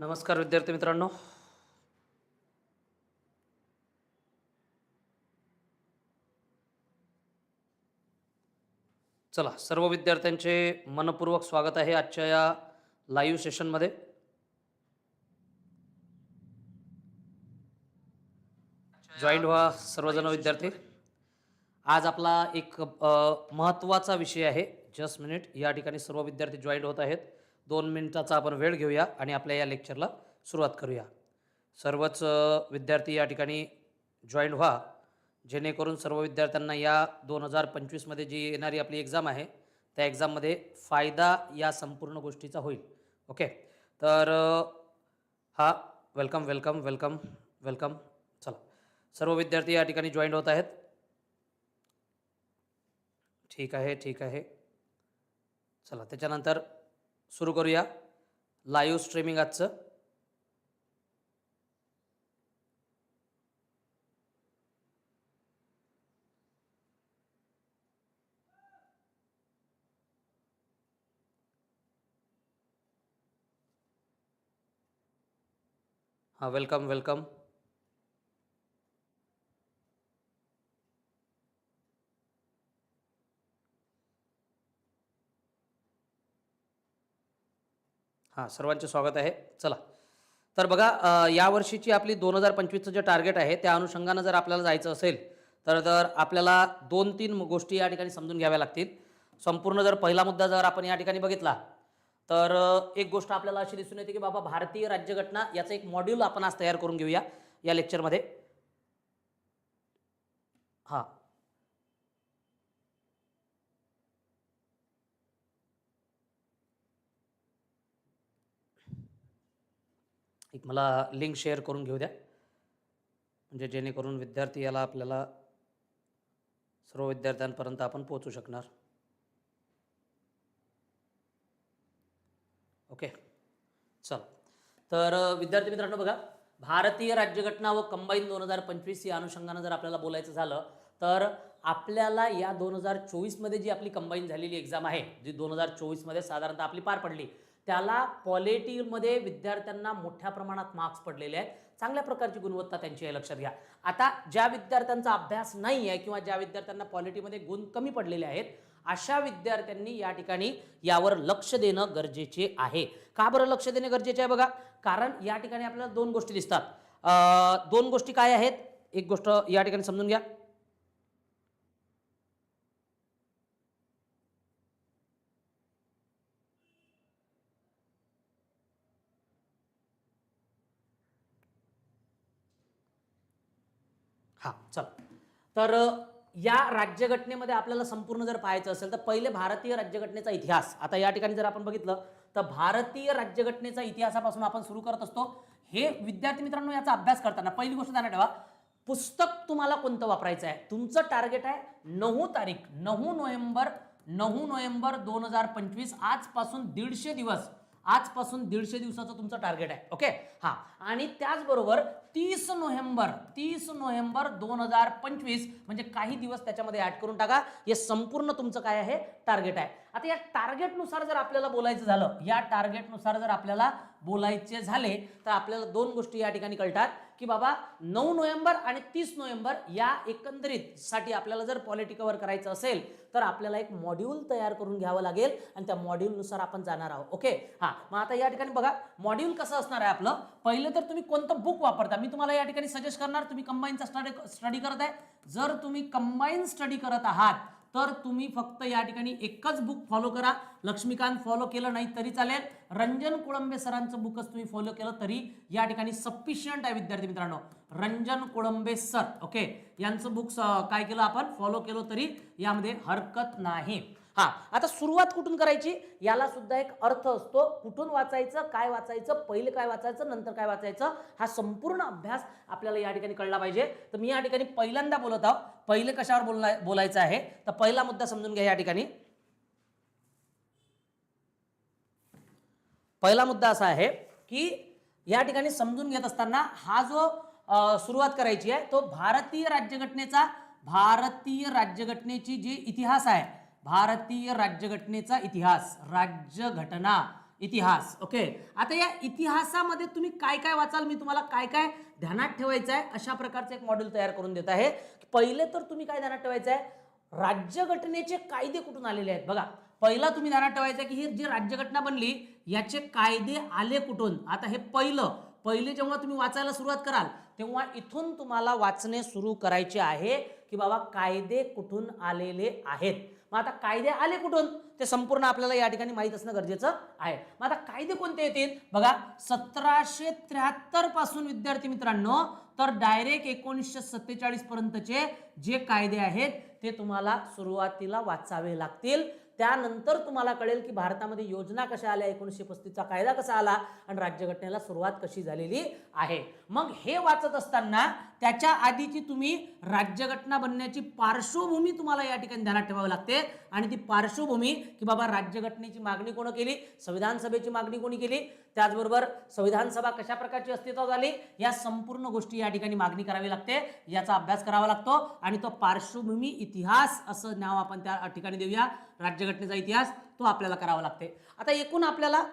नमस्कार विद्यार्थी मित्रांनो. चला सर्व विद्यार्थ्यांचे मनपूर्वक स्वागत आहे आजच्या या लाईव्ह सेशनमध्ये जॉईंट व्हा सर्वजण विद्यार्थी. आज आपला एक महत्त्वाचा विषय आहे. जस्ट मिनिट या ठिकाणी सर्व विद्यार्थी जॉईंट होत आहेत. दोन मिनिटाचा आपण वेळ घेऊया आणि आपल्या या लेक्चरला सुरुवात करूया. सर्वच विद्यार्थी या ठिकाणी जॉईंट व्हा. जेणेकरून सर्व विद्यार्थ्यांना या दोन हजार पंचवीसमध्ये जी येणारी आपली एक्झाम आहे त्या एक्झाममध्ये फायदा या संपूर्ण गोष्टीचा होईल. ओके? तर हा वेलकम वेलकम वेलकम वेलकम. चला. सर्व विद्यार्थी या ठिकाणी जॉईन होत आहेत. ठीक आहे ठीक आहे. चला त्याच्यानंतर सुरू करूया. लाईव्ह स्ट्रीमिंग आजचं. हां वेलकम वेलकम हां सर्वांचे स्वागत आहे. चला. तर बघा यावर्षीची आपली दोन हजार पंचवीसचं जे टार्गेट आहे त्या अनुषंगानं जर आपल्याला जायचं असेल तर तर आपल्याला दोन तीन गोष्टी या ठिकाणी समजून घ्याव्या लागतील. संपूर्ण जर पहिला मुद्दा जर आपण या ठिकाणी बघितला तर एक गोष्ट आपल्याला अशी दिसून येते की बाबा भारतीय राज्यघटना याचं एक मॉड्यूल आपण आज तयार करून घेऊया या लेक्चरमध्ये हां. एक मला लिंक शेअर करून घेऊ द्या. म्हणजे जेणेकरून विद्यार्थी याला आपल्याला सर्व विद्यार्थ्यांपर्यंत आपण पोहोचू शकणार. ओके. चल. तर विद्यार्थी मित्रांनो बघा भारतीय राज्यघटना व कंबाईन दोन हजार पंचवीस या अनुषंगानं जर आपल्याला बोलायचं झालं तर आपल्याला या दोन हजार चोवीसमध्ये जी आपली कंबाईन झालेली एक्झाम आहे जी दोन हजार चोवीसमध्ये साधारणतः आपली पार पडली त्याला क्वालिटीमध्ये विद्यार्थ्यांना मोठ्या प्रमाणात मार्क्स पडलेले आहेत. चांगल्या प्रकारची गुणवत्ता त्यांची आहे लक्षात घ्या. आता ज्या विद्यार्थ्यांचा अभ्यास नाही आहे किंवा ज्या विद्यार्थ्यांना पॉलिटीमध्ये गुण कमी पडलेले आहेत अशा विद्यार्थ्यांनी या ठिकाणी यावर लक्ष देणं गरजेचे आहे. का बरं लक्ष देणे गरजेचे आहे बघा? कारण या ठिकाणी आपल्याला दोन गोष्टी दिसतात. दोन गोष्टी काय आहेत? एक गोष्ट या ठिकाणी समजून घ्या हां चल तर या राज्यघटनेमध्ये आपल्याला संपूर्ण जर पाहायचं असेल तर पहिले भारतीय राज्यघटनेचा इतिहास. आता या ठिकाणी जर आपण बघितलं तर भारतीय राज्यघटनेचा इतिहासापासून आपण सुरू करत असतो. हे विद्यार्थी मित्रांनो याचा अभ्यास करताना पहिली गोष्ट ध्यानात ठेवा. पुस्तक तुम्हाला कोणतं वापरायचं आहे? तुमचं टार्गेट आहे नऊ तारीख नऊ नोव्हेंबर नऊ नोव्हेंबर दोन हजार पंचवीस आजपासून दीडशे दिवस. आजपासून दीडशे दिवसाचं तुमचं टार्गेट आहे. ओके हा. आणि त्याचबरोबर तीस नोव्हेंबर तीस नोव्हेंबर दोन हजार पंचवीस म्हणजे काही दिवस त्याच्यामध्ये ॲड करून टाका. हे संपूर्ण तुमचं काय आहे? टार्गेट आहे. आता या टार्गेटनुसार जर आपल्याला बोलायचं झालं या टार्गेटनुसार जर आपल्याला बोलायचे झाले तर आपल्याला दोन गोष्टी या ठिकाणी कळतात की बाबा नऊ नोव्हेंबर आणि तीस नोव्हेंबर या एकंदरीत साठी आपल्याला जर पॉलिटी कव्हर करायचं असेल तर आपल्याला एक मॉड्यूल तयार करून घ्यावं लागेल आणि त्या मॉड्यूलनुसार आपण जाणार आहोत. ओके हां. मग आता या ठिकाणी बघा मॉड्यूल कसं असणार आहे आपलं? पहिलं तर तुम्ही कोणतं बुक वापरता? मी तुम्हाला या ठिकाणी सजेस्ट करणार तुम्ही कंबाईनचा स्टडी स्टडी करत आहे जर तुम्ही कंबाईन स्टडी करत आहात तर तुम्ही फक्त या ठिकाणी एकच बुक फॉलो करा. लक्ष्मीकांत फॉलो केलं नाही तरी चालेल. रंजन कुळंबे सरांचं बुकच तुम्ही फॉलो केलं तरी या ठिकाणी सफिशियंट आहे विद्यार्थी मित्रांनो. रंजन कुळंबे सर ओके यांचं बुक काय केलं आपण? फॉलो केलं तरी यामध्ये हरकत नाही. हा आता सुरुवात कुठून करायची? याला सुद्धा एक अर्थ असतो कुठून वाचायचं काय वाचायचं पहिलं काय वाचायचं नंतर काय वाचायचं हा संपूर्ण अभ्यास आपल्याला या ठिकाणी कळला पाहिजे. तर मी या ठिकाणी पहिल्यांदा बोलत आहो. पहिलं कशावर बोलला बोलायचं आहे? तर पहिला मुद्दा समजून घ्या या ठिकाणी. पहिला मुद्दा असा आहे की या ठिकाणी समजून घेत असताना हा जो सुरुवात करायची आहे तो भारतीय राज्यघटनेचा भारतीय राज्यघटनेची जी इतिहास आहे भारतीय राज्यघटनेचा इतिहास राज्यघटना इतिहास ओके आता या इतिहासामध्ये तुम्ही काय काय वाचाल? मी तुम्हाला काय काय ध्यानात ठेवायचं आहे अशा प्रकारचं एक मॉड्यूल तयार करून देत आहे. पहिले तर तुम्ही काय ध्यानात ठेवायचं आहे? राज्यघटनेचे कायदे कुठून आलेले आहेत? बघा पहिला तुम्ही ध्यानात ठेवायचं आहे की ही जी राज्यघटना बनली याचे कायदे आले कुठून? आता हे पहिलं पहिले जेव्हा तुम्ही वाचायला सुरुवात कराल तेव्हा इथून तुम्हाला वाचणे सुरू करायचे आहे की बाबा कायदे कुठून आलेले आहेत? मग आता कायदे आले कुठून? ते संपूर्ण आपल्याला या ठिकाणी माहीत असणं गरजेचं आहे. मग आता कायदे कोणते येतील? बघा सतराशे त्र्याहत्तरपासून विद्यार्थी मित्रांनो तर डायरेक्ट एकोणीसशे सत्तेचाळीस पर्यंतचे जे कायदे आहेत ते तुम्हाला सुरुवातीला वाचावे लागतील. त्यानंतर तुम्हाला कळेल की भारतामध्ये योजना कशा आल्या एकोणीसशे पस्तीसचा कायदा कसा आला आणि राज्यघटनेला सुरुवात कशी झालेली आहे. मग हे वाचत असताना त्याच्या आधीची तुम्ही राज्यघटना बनण्याची पार्श्वभूमी तुम्हाला या ठिकाणी ध्यानात ठेवावी लागते. आणि ती पार्श्वभूमी की बाबा राज्यघटनेची मागणी कोण केली? संविधान सभेची मागणी कोणी केली? त्याचबरोबर संविधान सभा कशा प्रकारची अस्तित्वात आली? या संपूर्ण गोष्टी या ठिकाणी मागणी करावी लागते. याचा अभ्यास करावा लागतो. आणि तो पार्श्वभूमी इतिहास असं नाव आपण त्या ठिकाणी देऊया. राज्यघटनेचा इतिहास तो आपल्याला करावा लागते. आता एकूण आपल्याला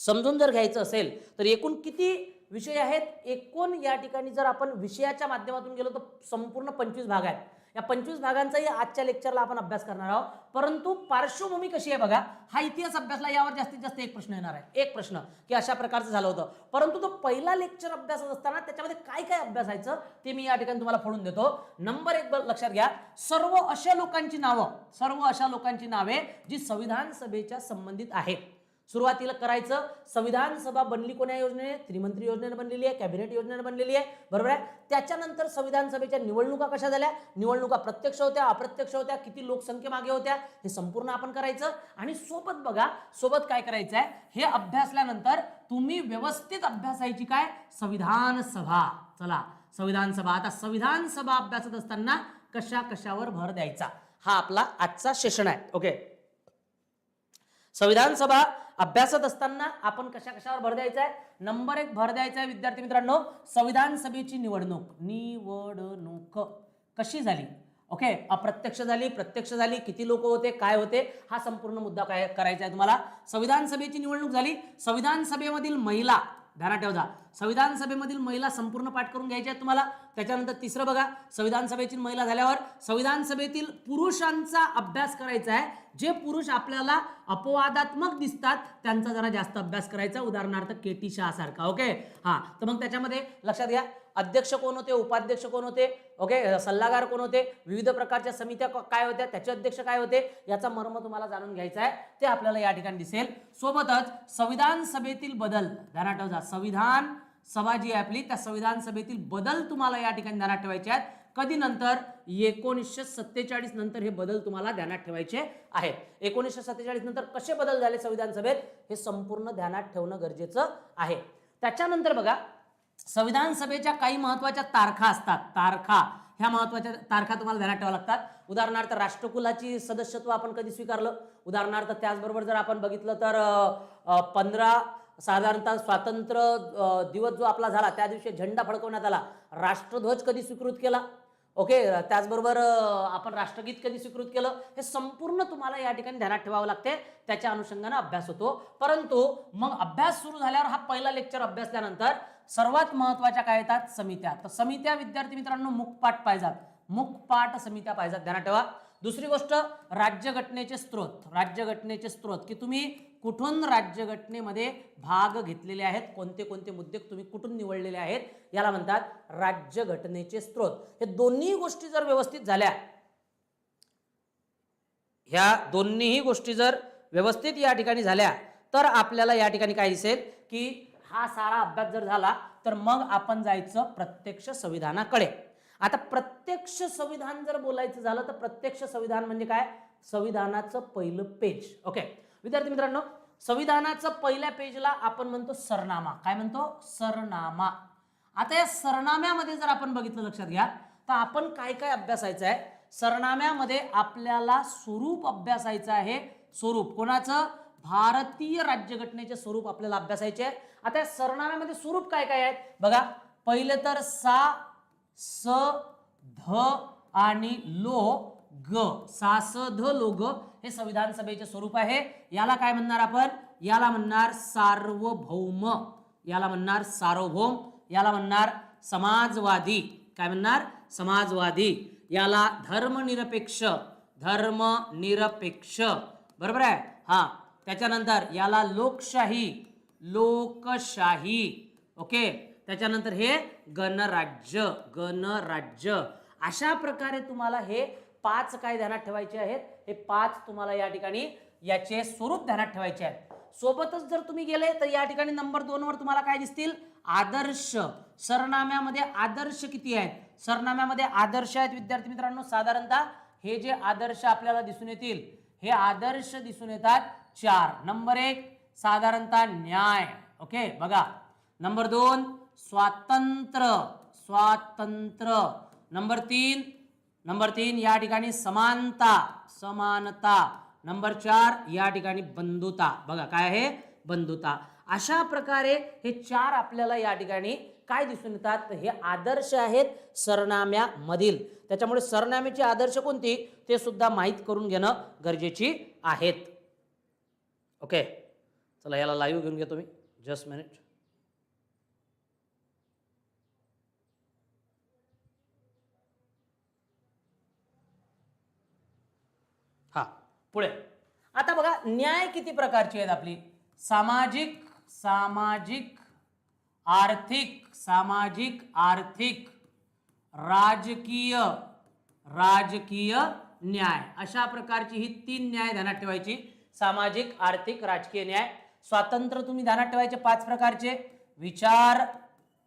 समजून जर घ्यायचं असेल तर एकूण किती विषय आहेत? एकूण या ठिकाणी जर आपण विषयाच्या माध्यमातून गेलो तर संपूर्ण पंचवीस भाग आहेत. या पंचवीस भागांचाही आजच्या लेक्चरला आपण अभ्यास करणार आहोत. परंतु पार्श्वभूमी कशी आहे बघा हा इतिहास अभ्यासला यावर जास्तीत जास्त एक प्रश्न येणार आहे. एक प्रश्न की अशा प्रकारचं झालं होतं. परंतु तो पहिला लेक्चर अभ्यासत असताना त्याच्यामध्ये काय काय अभ्यासायचं ते मी या ठिकाणी तुम्हाला फोडून देतो. नंबर एक लक्षात घ्या. सर्व अशा लोकांची नावं सर्व अशा लोकांची नावे जी संविधान सभेच्या संबंधित आहेत. सुरुवातीला करायचं. संविधान सभा बनली कोण्या योजनेने? त्रिमंत्री योजनेने बनलेली आहे कॅबिनेट योजनेने बनलेली आहे. बरोबर आहे? त्याच्यानंतर संविधान सभेच्या निवडणुका कशा झाल्या? निवडणुका प्रत्यक्ष होत्या अप्रत्यक्ष होत्या किती लोकसंख्ये मागे होत्या हे संपूर्ण आपण करायचं. आणि सोबत बघा सोबत काय करायचं आहे हे अभ्यासल्यानंतर तुम्ही व्यवस्थित अभ्यासायची काय? संविधान सभा. चला संविधान सभा. आता संविधान सभा अभ्यासत असताना कशा कशावर भर द्यायचा? हा आपला आजचा सेशन आहे. ओके? संविधान सभा अभ्यासत असताना आपण कशा कशावर भर द्यायचा आहे नंबर एक भर द्यायचा आहे विद्यार्थी मित्रांनो संविधान सभेची निवडणूक. निवडणूक. कशी झाली? ओके अप्रत्यक्ष झाली प्रत्यक्ष झाली किती लोक होते काय होते हा संपूर्ण मुद्दा काय करायचा आहे तुम्हाला? संविधान सभेची निवडणूक झाली. संविधान सभेमधील महिला ध्यानात ठेवा संविधान सभेमधील महिला संपूर्ण पाठ करून घ्यायच्या आहेत तुम्हाला. त्याच्यानंतर तिसरं बघा संविधान सभेची महिला झाल्यावर संविधान सभेतील पुरुषांचा अभ्यास करायचा आहे. जे पुरुष आपल्याला अपवादात्मक दिसतात त्यांचा जरा जास्त अभ्यास करायचा. उदाहरणार्थ के टी शाह सारखा ओके? हा तर मग त्याच्यामध्ये लक्षात घ्या. अध्यक्ष कोण होते उपाध्यक्ष कोण होते ओके सल्लागार कोण होते विविध प्रकारच्या समित्या काय होत्या त्याचे अध्यक्ष काय होते याचा मर्म तुम्हाला जाणून घ्यायचा आहे. ते आपल्याला या ठिकाणी दिसेल. सोबतच संविधान सभेतील बदल ध्यानात ठेवा संविधान सभा जी आहे आपली त्या संविधान सभेतील बदल तुम्हाला या ठिकाणी ध्यानात ठेवायचे आहेत. कधी नंतर? एकोणीसशे सत्तेचाळीस नंतर हे बदल तुम्हाला ध्यानात ठेवायचे आहेत. एकोणीसशे सत्तेचाळीस नंतर कसे बदल झाले संविधान सभेत? हे संपूर्ण ध्यानात ठेवणं गरजेचं आहे. त्याच्यानंतर बघा संविधान सभेच्या काही महत्त्वाच्या तारखा असतात. तारखा. ह्या महत्त्वाच्या तारखा तुम्हाला ध्यानात ठेवा लागतात. उदाहरणार्थ राष्ट्रकुलाची सदस्यत्व आपण कधी स्वीकारलं? उदाहरणार्थ त्याचबरोबर जर आपण बघितलं तर पंधरा साधारणतः स्वातंत्र्य दिवस जो आपला झाला त्या दिवशी झेंडा फडकवण्यात आला. राष्ट्रध्वज कधी स्वीकृत केला? ओके त्याचबरोबर आपण राष्ट्रगीत कधी स्वीकृत केलं? हे संपूर्ण तुम्हाला या ठिकाणी ध्यानात ठेवावं लागते. त्याच्या अनुषंगाने अभ्यास होतो. परंतु मग अभ्यास सुरू झाल्यावर हा पहिला लेक्चर अभ्यासल्यानंतर सर्वात महत्त्वाच्या काय येतात? समित्या. तर समित्या विद्यार्थी मित्रांनो मुखपाठ पाहिजात. मुखपाठ समित्या पाहिजात. ध्यानात ठेवा. दुसरी गोष्ट राज्यघटनेचे स्त्रोत राज्यघटनेचे स्त्रोत की तुम्ही कुठून राज्यघटनेमध्ये भाग घेतलेले आहेत? कोणते कोणते मुद्दे तुम्ही कुठून निवडलेले आहेत? याला म्हणतात राज्यघटनेचे स्त्रोत हे दोन्ही गोष्टी जर व्यवस्थित झाल्या ह्या दोन्हीही गोष्टी जर व्यवस्थित या ठिकाणी झाल्या तर आपल्याला या ठिकाणी काय दिसेल की हा सारा अभ्यास जर झाला तर मग आपण जायचं प्रत्यक्ष संविधानाकडे. आता प्रत्यक्ष संविधान जर बोलायचं झालं तर प्रत्यक्ष संविधान म्हणजे काय? संविधानाचं पहिलं पेज ओके विद्यार्थी मित्रांनो संविधानाचं पहिल्या पेजला आपण म्हणतो सरनामा. काय म्हणतो? सरनामा. आता या सरनाम्यामध्ये जर आपण बघितलं लक्षात घ्या तर आपण काय काय अभ्यासायचं आहे? सरनाम्यामध्ये आपल्याला स्वरूप अभ्यासायचं आहे. स्वरूप कोणाचं? भारतीय राज्यघटनेचे स्वरूप आपल्याला अभ्यासायचे आहे. आता या सरनाम्यामध्ये स्वरूप काय काय आहेत? बघा पहिले तर सा स ध आणि लो ग. सा स ध लो ग हे संविधान सभेचे स्वरूप आहे. याला काय म्हणणार आपण? याला म्हणणार सार्वभौम. याला म्हणणार सार्वभौम. याला म्हणणार समाजवादी. काय म्हणणार? समाजवादी. याला धर्मनिरपेक्ष. धर्मनिरपेक्ष. बरोबर आहे? हा. त्याच्यानंतर याला लोकशाही लोकशाही. ओके? त्याच्यानंतर हे गणराज्य गणराज्य. अशा प्रकारे तुम्हाला हे पाच काय ध्यानात ठेवायचे आहेत? हे पाच तुम्हाला या ठिकाणी याचे स्वरूप ध्यानात ठेवायचे आहेत. सोबतच जर तुम्ही गेले तर या ठिकाणी नंबर दोन वर तुम्हाला काय दिसतील? आदर्श. सरनाम्यामध्ये आदर्श किती आहेत? सरनाम्यामध्ये आदर्श आहेत विद्यार्थी मित्रांनो. साधारणतः हे जे आदर्श आपल्याला दिसून येतील हे आदर्श दिसून येतात चार. नंबर एक साधारणतः न्याय. ओके बघा. नंबर दोन स्वातंत्र्य. स्वातंत्र्य. नंबर तीन नंबर तीन या ठिकाणी समानता. समानता. नंबर चार या ठिकाणी बंधुता. बघा काय आहे? बंधुता. अशा प्रकारे हे चार आपल्याला या ठिकाणी काय दिसून येतात? हे आदर्श आहेत सरनाम्यामधील. त्याच्यामुळे सरनाम्याचे आदर्श कोणती? ते सुद्धा माहीत करून घेणं गरजेची आहेत. ओके चला याला लाईव्ह घेऊन घेतो मी. जस्ट मिनिट हा पुढे. आता बघा न्याय किती प्रकारची आहेत आपली? सामाजिक सामाजिक आर्थिक सामाजिक आर्थिक राजकीय राजकीय न्याय. अशा प्रकारची ही तीन न्याय ध्यानात ठेवायची. सामाजिक आर्थिक राजकीय न्याय. स्वातंत्र्य तुम्ही ध्यानात ठेवायचे पाच प्रकारचे. विचार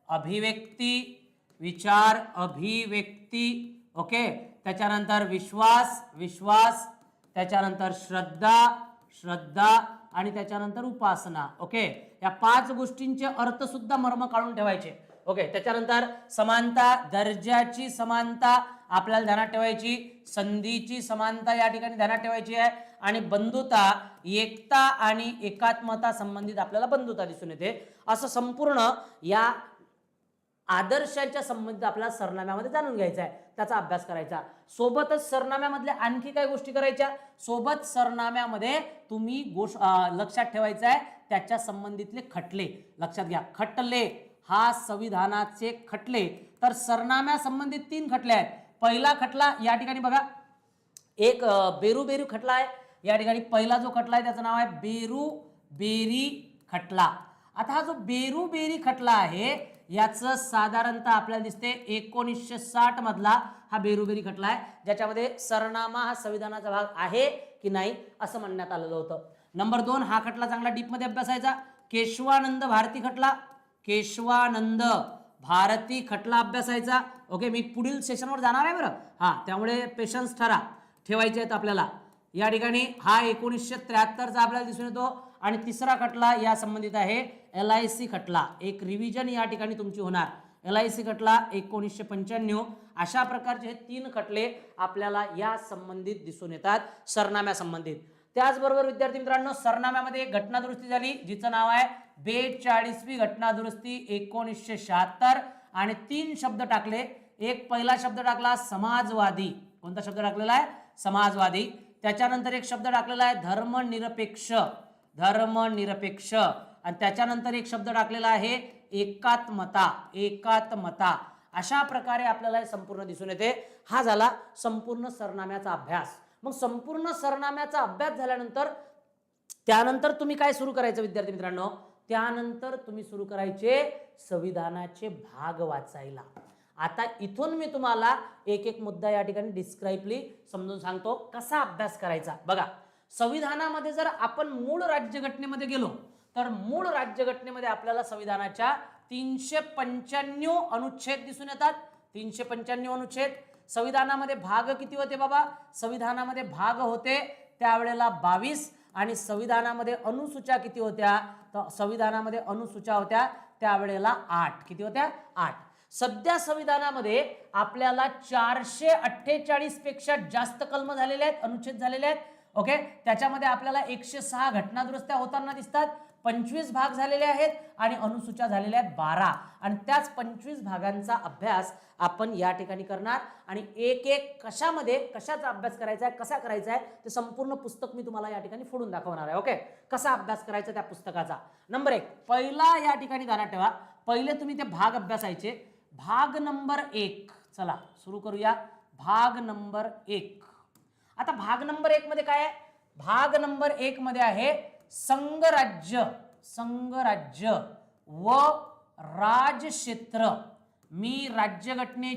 अभिव्यक्ती विचार अभिव्यक्ती. ओके? त्याच्यानंतर विश्वास विश्वास. त्याच्यानंतर श्रद्धा श्रद्धा. आणि त्याच्यानंतर उपासना. ओके? या पाच गोष्टींचे अर्थ सुद्धा मर्म काढून ठेवायचे. ओके? त्याच्यानंतर समानता दर्जाची समानता आपल्याला ध्यानात ठेवायची. संधीची समानता या ठिकाणी ध्यानात ठेवायची आहे. आणि बंधुता एकता आणि एकात्मता संबंधित आपल्याला बंधुता दिसून येते. असं संपूर्ण या आदर्शाच्या संबंधित आपल्याला सरनाम्यामध्ये जाणून घ्यायचा आहे. त्याचा अभ्यास करायचा. सोबतच सरनाम्यामधल्या आणखी काय गोष्टी करायच्या. सोबत सरनाम्यामध्ये तुम्ही गोष्ट लक्षात ठेवायचं आहे. त्याच्या संबंधितले खटले. लक्षात घ्या. खटले हा संविधानाचे खटले. तर सरनाम्या संबंधित तीन खटले आहेत. पहिला खटला या ठिकाणी बघा. एक बेरू बेरू खटला आहे. या ठिकाणी पहिला जो खटला आहे त्याचं नाव आहे बेरू बेरी खटला. आता हा जो बेरू बेरी खटला आहे याचं साधारणतः आपल्याला दिसते एकोणीसशे साठ मधला हा बेरुबेरी खटला आहे. ज्याच्यामध्ये सरनामा हा संविधानाचा भाग आहे की नाही असं म्हणण्यात आलेलं होतं. नंबर दोन हा खटला चांगला डीपमध्ये अभ्यासायचा. केशवानंद भारती खटला. केशवानंद. भारती खटला अभ्यासायचा. ओके मी पुढील सेशनवर जाणार आहे बरं. हां त्यामुळे पेशन्स ठरा. ठेवायचे आहेत आपल्याला. या ठिकाणी हा एकोणीसशे त्र्याहत्तरचा आपल्याला दिसून येतो. आणि तिसरा खटला या संबंधित आहे. एल आय सी खटला. एक रिव्हिजन या ठिकाणी तुमची होणार. एल आय सी खटला एकोणीसशे पंच्याण्णव. अशा प्रकारचे हे तीन खटले आपल्याला या संबंधित दिसून येतात. सरनाम्या संबंधित त्याचबरोबर विद्यार्थी मित्रांनो सरनाम्यामध्ये एक घटना दुरुस्ती झाली जिचं नाव आहे बेचाळीसवी घटना दुरुस्ती एकोणीसशे शहात्तर. आणि तीन शब्द टाकले. एक पहिला शब्द टाकला समाजवादी. कोणता शब्द टाकलेला आहे? समाजवादी. त्याच्यानंतर एक शब्द टाकलेला आहे धर्मनिरपेक्ष. धर्मनिरपेक्ष. आणि त्याच्यानंतर एक शब्द टाकलेला आहे एकात्मता. एकात्मता. अशा प्रकारे आपल्याला हे संपूर्ण दिसून येते. हा झाला संपूर्ण सरनाम्याचा अभ्यास. मग संपूर्ण सरनाम्याचा अभ्यास झाल्यानंतर त्यानंतर तुम्ही काय सुरू करायचं विद्यार्थी मित्रांनो? त्यानंतर तुम्ही सुरू करायचे संविधानाचे भाग वाचायला. आता इथून मी तुम्हाला एक एक मुद्दा या ठिकाणी डिस्क्राईबली समजून सांगतो कसा अभ्यास करायचा. बघा संविधानामध्ये जर आपण मूळ राज्यघटनेमध्ये गेलो तर मूळ राज्यघटनेमध्ये आपल्याला संविधानाच्या तीनशे पंच्याण्णव अनुच्छेद दिसून येतात. तीनशे पंच्याण्णव अनुच्छेद. संविधानामध्ये भाग किती होते बाबा? संविधानामध्ये भाग होते त्यावेळेला बावीस आणि संविधानामध्ये अनुसूचा किती होत्या? तर संविधानामध्ये अनुसूचा होत्या त्यावेळेला आठ. किती होत्या? आठ. सध्या संविधानामध्ये आपल्याला चारशे अठ्ठेचाळीसपेक्षा जास्त कलम झालेले आहेत अनुच्छेद झालेले आहेत. ओके? त्याच्यामध्ये आपल्याला एकशे सहा घटना दुरुस्त्या होताना दिसतात. पंचवीस भाग झालेले आहेत आणि अनुसूच्या झालेल्या आहेत बारा. आणि त्याच पंचवीस भागांचा अभ्यास आपण या ठिकाणी करणार. आणि एक एक कशामध्ये कशाचा अभ्यास करायचा आहे कसा करायचा आहे ते संपूर्ण पुस्तक मी तुम्हाला या ठिकाणी फोडून दाखवणार आहे ओके? कसा अभ्यास करायचा त्या पुस्तकाचा? नंबर एक पहिला या ठिकाणी ध्यानात ठेवा. पहिले तुम्ही ते भाग अभ्यासायचे. भाग नंबर एक चला सुरू करूया. भाग नंबर एक. आता भाग नंबर एक मध्ये काय आहे? भाग नंबर एक मध्ये आहे संघराज्य संघराज्य व राजक्षेत्र. मी राज्यघटनेची